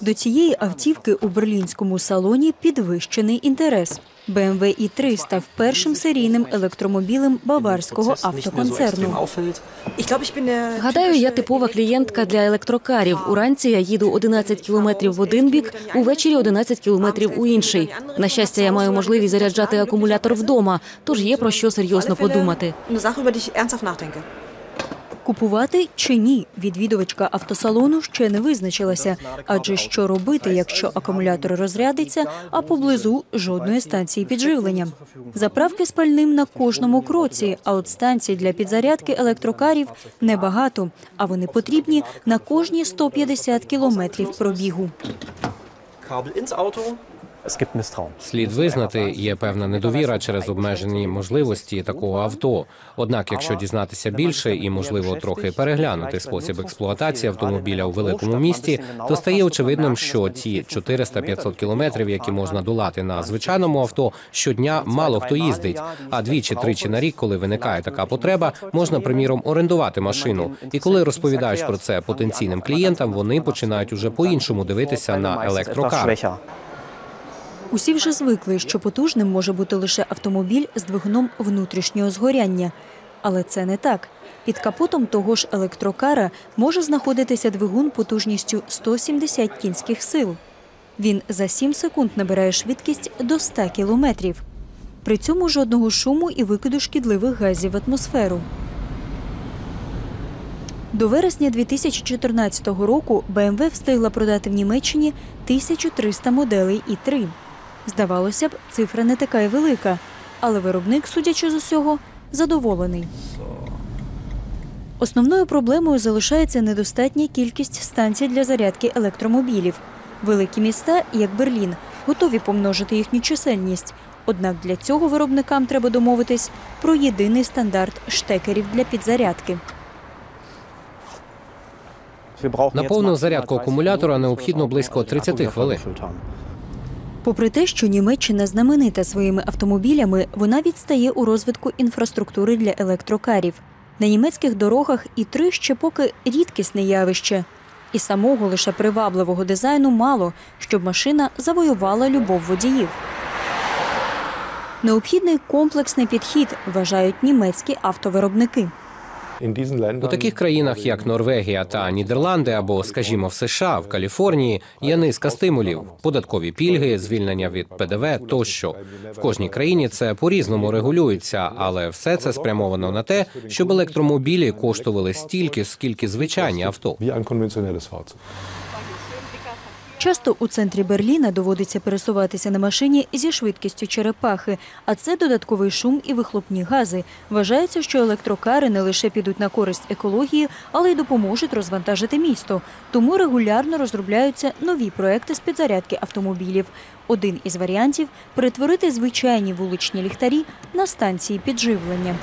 До цієї автівки у берлінському салоні підвищений інтерес. BMW i3 став першим серійним електромобілем баварського автоконцерну. Гадаю, я типова клієнтка для електрокарів. Уранці я їду 11 кілометрів в один бік, увечері 11 кілометрів у інший. На щастя, я маю можливість заряджати акумулятор вдома, тож є про що серйозно подумати. Купувати чи ні, відвідувачка автосалону ще не визначилася. Адже що робити, якщо акумулятор розрядиться, а поблизу жодної станції підживлення. Заправки з пальним на кожному кроці, а от станцій для підзарядки електрокарів небагато, а вони потрібні на кожні 150 кілометрів пробігу. Kabel ins Auto. Слід визнати, є певна недовіра через обмежені можливості такого авто. Однак, якщо дізнатися більше і, можливо, трохи переглянути спосіб експлуатації автомобіля у великому місті, то стає очевидним, що ті 400-500 кілометрів, які можна долати на звичайному авто, щодня мало хто їздить. А двічі-тричі на рік, коли виникає така потреба, можна приміром орендувати машину. І коли розповідаєш про це потенційним клієнтам, вони починають уже по-іншому дивитися на електрокар. Усі вже звикли, що потужним може бути лише автомобіль з двигуном внутрішнього згоряння. Але це не так. Під капотом того ж електрокара може знаходитися двигун потужністю 170 кінських сил. Він за 7 секунд набирає швидкість до 100 кілометрів. При цьому жодного шуму і викиду шкідливих газів в атмосферу. До вересня 2014 року BMW встигла продати в Німеччині 1300 моделей і3. Здавалося б, цифра не така й велика, але виробник, судячи з усього, задоволений. Основною проблемою залишається недостатня кількість станцій для зарядки електромобілів. Великі міста, як Берлін, готові помножити їхню чисельність. Однак для цього виробникам треба домовитись про єдиний стандарт штекерів для підзарядки. На повну зарядку акумулятора необхідно близько den 30 хвилин. Попри те, що Німеччина знаменита своїми автомобілями, вона відстає у розвитку інфраструктури для електрокарів. На німецьких дорогах і три ще поки рідкісне явище. І самого лише привабливого дизайну мало, щоб машина завоювала любов водіїв. Необхідний комплексний підхід, вважають німецькі автовиробники. У таких країнах, як Норвегія та Нідерланди, або, скажімо, в США, в Каліфорнії, є низка стимулів, податкові пільги, звільнення від ПДВ тощо. В кожній країні це по-різному регулюється, але все це спрямовано на те, щоб електромобілі коштували стільки, скільки звичайні авто. Часто у центрі Берліна доводиться пересуватися на машині зі швидкістю черепахи, а це додатковий шум і вихлопні гази. Вважається, що електрокари не лише підуть на користь екології, але й допоможуть розвантажити місто. Тому регулярно розробляються нові проекти з підзарядки автомобілів. Один із варіантів перетворити звичайні вуличні ліхтарі на станції підживлення.